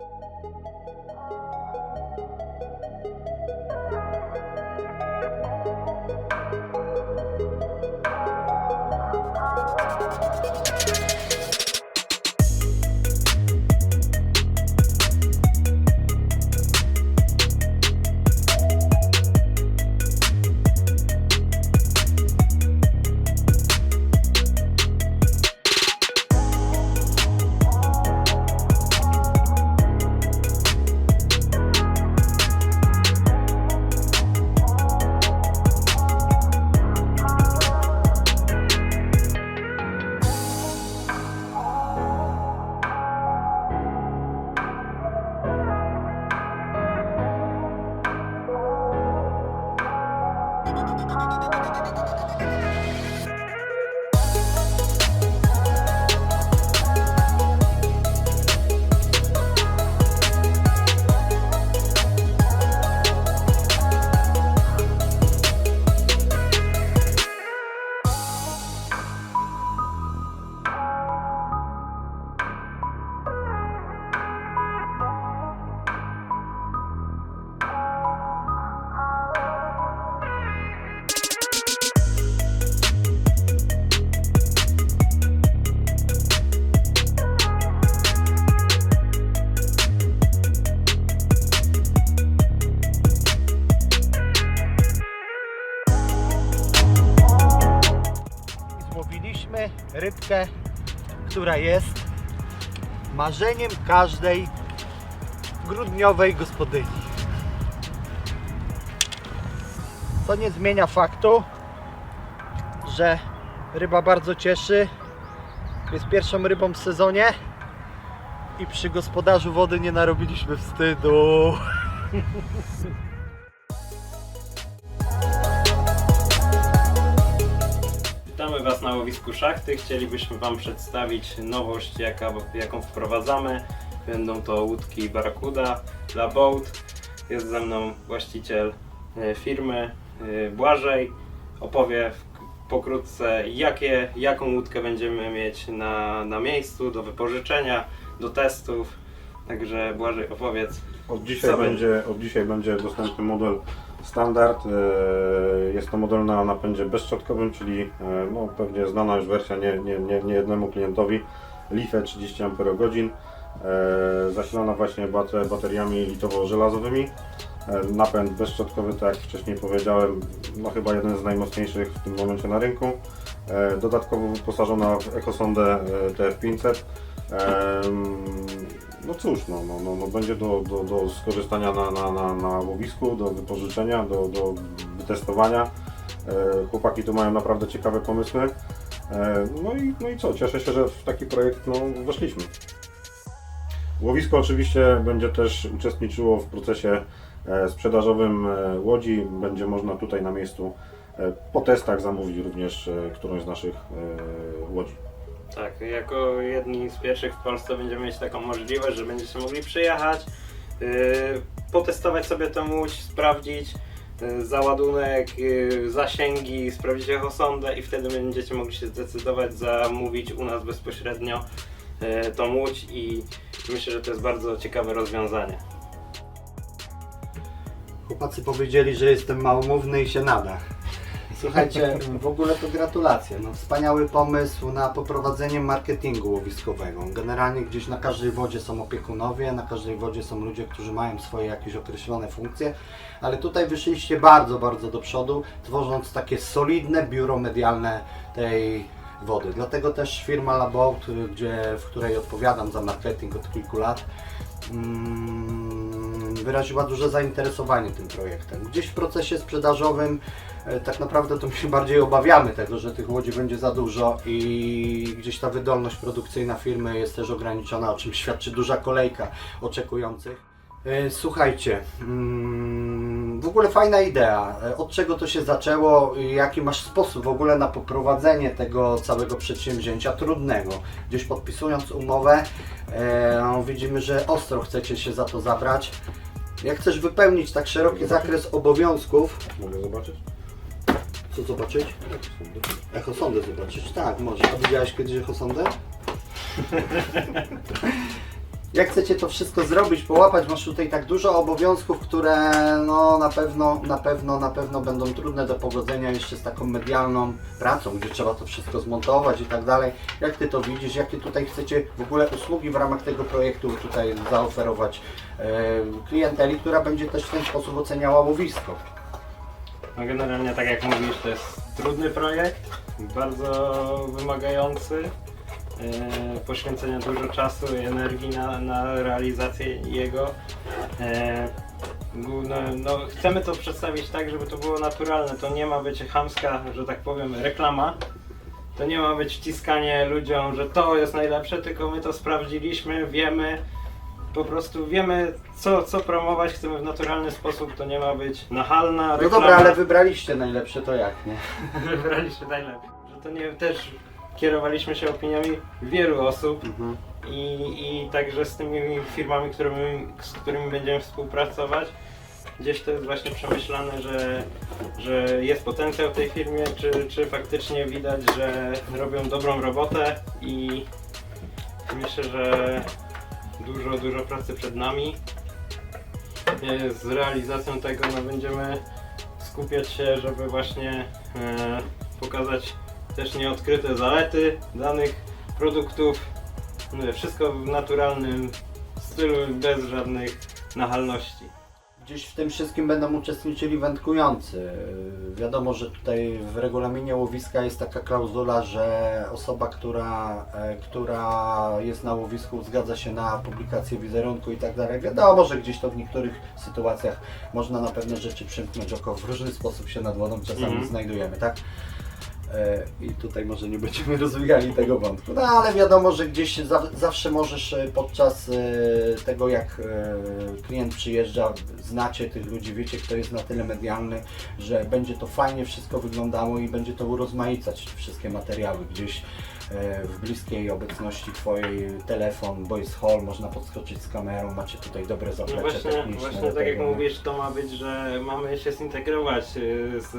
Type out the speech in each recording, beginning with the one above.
I rybkę, która jest marzeniem każdej grudniowej gospodyni. Co nie zmienia faktu, że ryba bardzo cieszy. Jest pierwszą rybą w sezonie i przy gospodarzu wody nie narobiliśmy wstydu. Witamy Was na łowisku szachty. Chcielibyśmy Wam przedstawić nowość, jaka, jaką wprowadzamy. Będą to łódki Barracuda dla Boat. Jest ze mną właściciel e, firmy e, Błażej. Opowie pokrótce, jakie, jaką łódkę będziemy mieć na, na miejscu do wypożyczenia, do testów. Także Błażej opowiedz. Od dzisiaj, będzie, od dzisiaj będzie dostępny model standard. E, Jest to model na napędzie bezszczotkowym, czyli e, no, pewnie znana już wersja nie, nie, nie, nie jednemu klientowi. LiFe 30 Ah, e, zasilana właśnie bate- bateriami litowo-żelazowymi. E, Napęd bezszczotkowy, tak jak wcześniej powiedziałem, no chyba jeden z najmocniejszych w tym momencie na rynku. E, Dodatkowo wyposażona w ekosondę e, TF500. No cóż, no, no, no, no będzie do, do, do skorzystania na, na, na, na łowisku, do wypożyczenia, do, do wytestowania. E, Chłopaki tu mają naprawdę ciekawe pomysły. E, No i, no i co, cieszę się, że w taki projekt no, weszliśmy. Łowisko oczywiście będzie też uczestniczyło w procesie e, sprzedażowym łodzi. Będzie można tutaj na miejscu po testach zamówić również którąś z naszych łodzi. Tak, jako jedni z pierwszych w Polsce będziemy mieć taką możliwość, że będziecie mogli przyjechać, yy, potestować sobie tę łódź, sprawdzić yy, załadunek, yy, zasięgi, sprawdzić echosondę i wtedy będziecie mogli się zdecydować zamówić u nas bezpośrednio yy, tą łódź i myślę, że to jest bardzo ciekawe rozwiązanie. Chłopacy powiedzieli, że jestem małomówny i się nada. Słuchajcie, w ogóle to gratulacje. No, wspaniały pomysł na poprowadzenie marketingu łowiskowego. Generalnie gdzieś na każdej wodzie są opiekunowie, na każdej wodzie są ludzie, którzy mają swoje jakieś określone funkcje, ale tutaj wyszliście bardzo, bardzo do przodu, tworząc takie solidne biuro medialne tej wody. Dlatego też firma Labout, gdzie, w której odpowiadam za marketing od kilku lat, mm, wyraziła duże zainteresowanie tym projektem. Gdzieś w procesie sprzedażowym e, tak naprawdę to my się bardziej obawiamy tego, że tych łodzi będzie za dużo i gdzieś ta wydolność produkcyjna firmy jest też ograniczona, o czym świadczy duża kolejka oczekujących. E, Słuchajcie, mm, w ogóle fajna idea. E, Od czego to się zaczęło? Jaki masz sposób w ogóle na poprowadzenie tego całego przedsięwzięcia trudnego? Gdzieś podpisując umowę, widzimy, że ostro chcecie się za to zabrać. Jak chcesz wypełnić tak szeroki zakres obowiązków, Mogę zobaczyć? co zobaczyć? Echosondę zobaczyć, tak, może. A widziałeś kiedyś echosondę? Jak chcecie to wszystko zrobić, połapać, masz tutaj tak dużo obowiązków, które no na pewno, na pewno, na pewno będą trudne do pogodzenia jeszcze z taką medialną pracą, gdzie trzeba to wszystko zmontować i tak dalej. Jak Ty to widzisz? Jakie tutaj chcecie w ogóle usługi w ramach tego projektu tutaj zaoferować e, klienteli, która będzie też w ten sposób oceniała łowisko? No generalnie tak jak mówisz, to jest trudny projekt, bardzo wymagający. E, Poświęcenia dużo czasu i energii na, na realizację jego. E, główne- No, chcemy to przedstawić tak, żeby to było naturalne. To nie ma być chamska, że tak powiem, reklama. To nie ma być wciskanie ludziom, że to jest najlepsze, tylko my to sprawdziliśmy, wiemy, po prostu wiemy co, co promować, chcemy w naturalny sposób, to nie ma być nachalna No reklama. dobra, ale wybraliście najlepsze, to jak, nie? wybraliśmy najlepiej. Że to nie, też kierowaliśmy się opiniami wielu osób Mhm. i, i także z tymi firmami, którymi, z którymi będziemy współpracować. Gdzieś to jest właśnie przemyślane, że, że jest potencjał w tej firmie, czy, czy faktycznie widać, że robią dobrą robotę i myślę, że dużo, dużo pracy przed nami. Z realizacją tego no, będziemy skupiać się, żeby właśnie e, pokazać też nieodkryte zalety danych produktów. Mówię, Wszystko w naturalnym stylu, bez żadnych nachalności. Gdzieś w tym wszystkim będą uczestniczyli wędkujący. Wiadomo, że tutaj w regulaminie łowiska jest taka klauzula, że osoba, która, e, która jest na łowisku zgadza się na publikację wizerunku i tak dalej. Wiadomo, że gdzieś to w niektórych sytuacjach można na pewne rzeczy przymknąć oko. W różny sposób się nad wodą czasami Mhm. znajdujemy, tak? E, I tutaj może nie będziemy rozwijali tego wątku. No ale wiadomo, że gdzieś za, zawsze możesz e, podczas e, tego, jak klient przyjeżdża, znacie tych ludzi, wiecie, kto jest na tyle medialny, że będzie to fajnie wszystko wyglądało i będzie to urozmaicać wszystkie materiały. Gdzieś w bliskiej obecności Twojej telefon, bo jest hall, można podskoczyć z kamerą, macie tutaj dobre No zaplecze właśnie, techniczne. właśnie tak jak mówisz, to ma być, że mamy się zintegrować y, z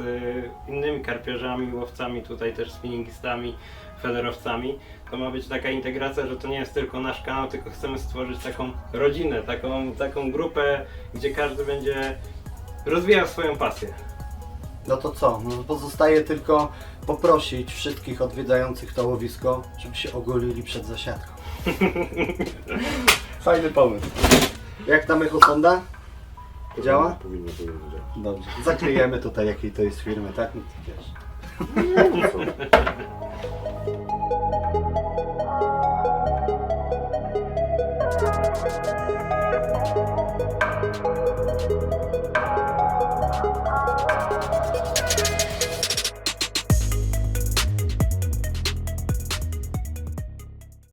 innymi karpiarzami, łowcami, tutaj też spinningistami, federowcami. To ma być taka integracja, że to nie jest tylko nasz kanał, tylko chcemy stworzyć taką rodzinę, taką, taką grupę, gdzie każdy będzie rozwijał swoją pasję. No to co? No pozostaje tylko poprosić wszystkich odwiedzających to łowisko, żeby się ogolili przed zasiadką. Fajny pomysł. Jak tam echosonda? Działa? Powinno, powinno działać. Dobrze. Zakryjemy tutaj jakiej to jest firmy, tak? No to wiesz. No co?